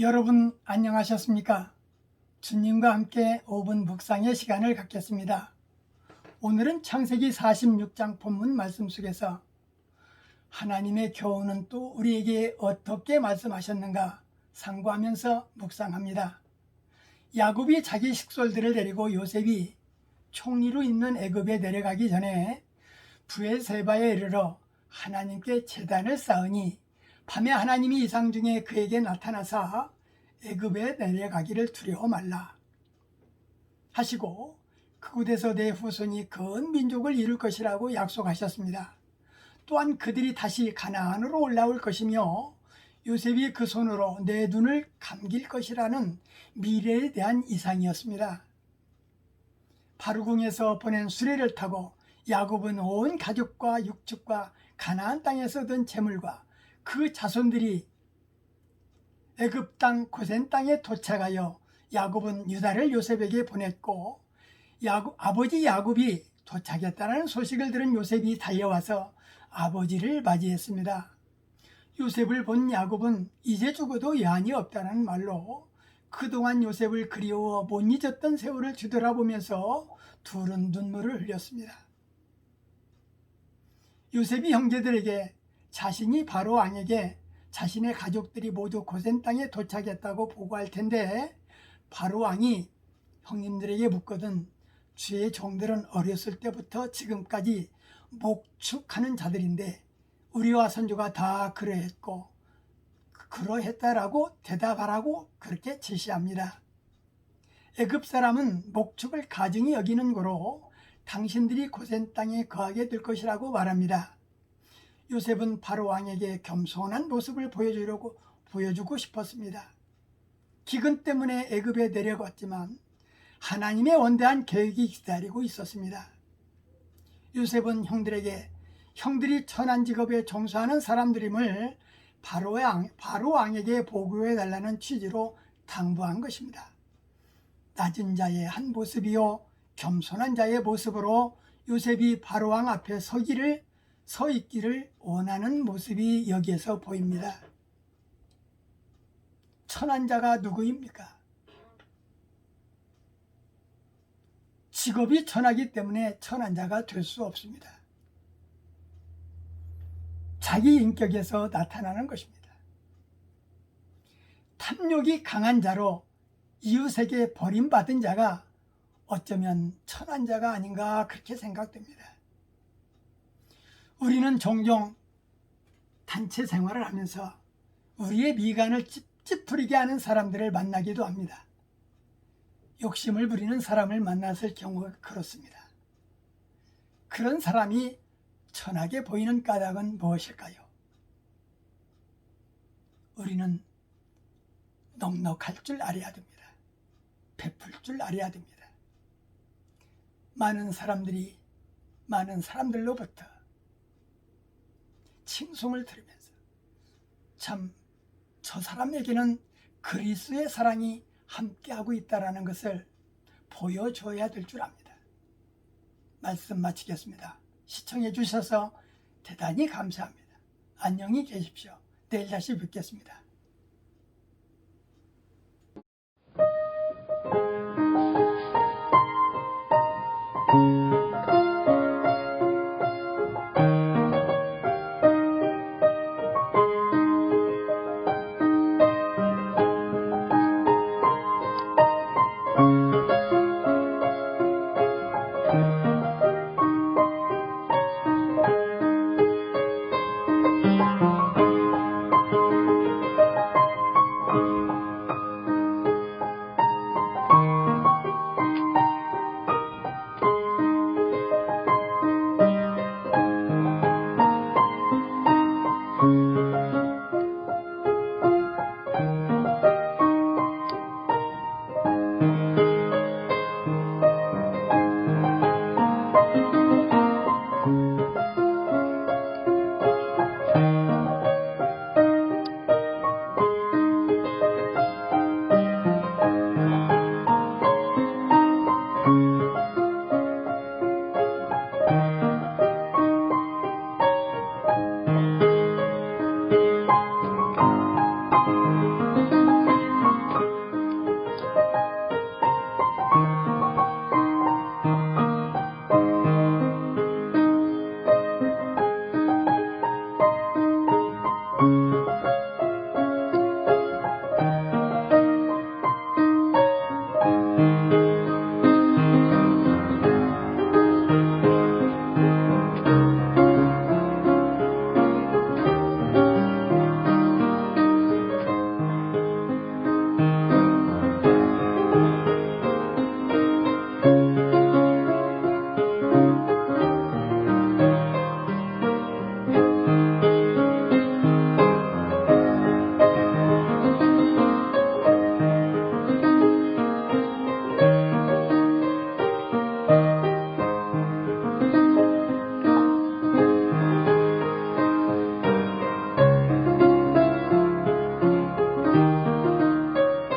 여러분 안녕하셨습니까? 주님과 함께 5분 묵상의 시간을 갖겠습니다. 오늘은 창세기 46장 본문 말씀 속에서 하나님의 교훈은 또 우리에게 어떻게 말씀하셨는가 상고하면서 묵상합니다. 야곱이 자기 식솔들을 데리고 요셉이 총리로 있는 애굽에 내려가기 전에 부에세바에 이르러 하나님께 제단을 쌓으니 밤에 하나님이 이상 중에 그에게 나타나사 애굽에 내려가기를 두려워 말라 하시고 그곳에서 내 후손이 큰 민족을 이룰 것이라고 약속하셨습니다. 또한 그들이 다시 가나안으로 올라올 것이며 요셉이 그 손으로 내 눈을 감길 것이라는 미래에 대한 이상이었습니다. 바루궁에서 보낸 수레를 타고 야곱은 온 가족과 육축과 가나안 땅에서 얻은 재물과 그 자손들이 애굽 땅 고센 땅에 도착하여 야곱은 유다를 요셉에게 보냈고 야곱, 아버지 야곱이 도착했다는 소식을 들은 요셉이 달려와서 아버지를 맞이했습니다. 요셉을 본 야곱은 이제 죽어도 여한이 없다는 말로 그동안 요셉을 그리워 못 잊었던 세월을 뒤돌아보면서 둘은 눈물을 흘렸습니다. 요셉이 형제들에게 자신이 바로 왕에게 자신의 가족들이 모두 고센 땅에 도착했다고 보고할 텐데 바로 왕이 형님들에게 묻거든 주의 종들은 어렸을 때부터 지금까지 목축하는 자들인데 우리와 선조가 다 그러했고 그러했다라고 대답하라고 그렇게 지시합니다. 애굽 사람은 목축을 가증히 여기는 거로 당신들이 고센 땅에 거하게 될 것이라고 말합니다. 요셉은 바로 왕에게 겸손한 모습을 보여주려고 보여주고 싶었습니다. 기근 때문에 애굽에 내려갔지만 하나님의 원대한 계획이 기다리고 있었습니다. 요셉은 형들에게 형들이 천한 직업에 종사하는 사람들임을 바로, 왕, 바로 왕에게 보고해 달라는 취지로 당부한 것입니다. 낮은 자의 한 모습이요 겸손한 자의 모습으로 요셉이 바로 왕 앞에 서기를 서 있기를 원하는 모습이 여기에서 보입니다. 천한 자가 누구입니까? 직업이 천하기 때문에 천한 자가 될 수 없습니다. 자기 인격에서 나타나는 것입니다. 탐욕이 강한 자로 이웃에게 버림받은 자가 어쩌면 천한 자가 아닌가 그렇게 생각됩니다. 우리는 종종 단체 생활을 하면서 우리의 미간을 찌푸리게 하는 사람들을 만나기도 합니다. 욕심을 부리는 사람을 만났을 경우 그렇습니다. 그런 사람이 천하게 보이는 까닭은 무엇일까요? 우리는 넉넉할 줄 알아야 됩니다. 베풀 줄 알아야 됩니다. 많은 사람들이 많은 사람들로부터 칭송을 들으면서 참 저 사람에게는 그리스의 사랑이 함께하고 있다라는 것을 보여줘야 될 줄 압니다. 말씀 마치겠습니다. 시청해 주셔서 대단히 감사합니다. 안녕히 계십시오. 내일 다시 뵙겠습니다.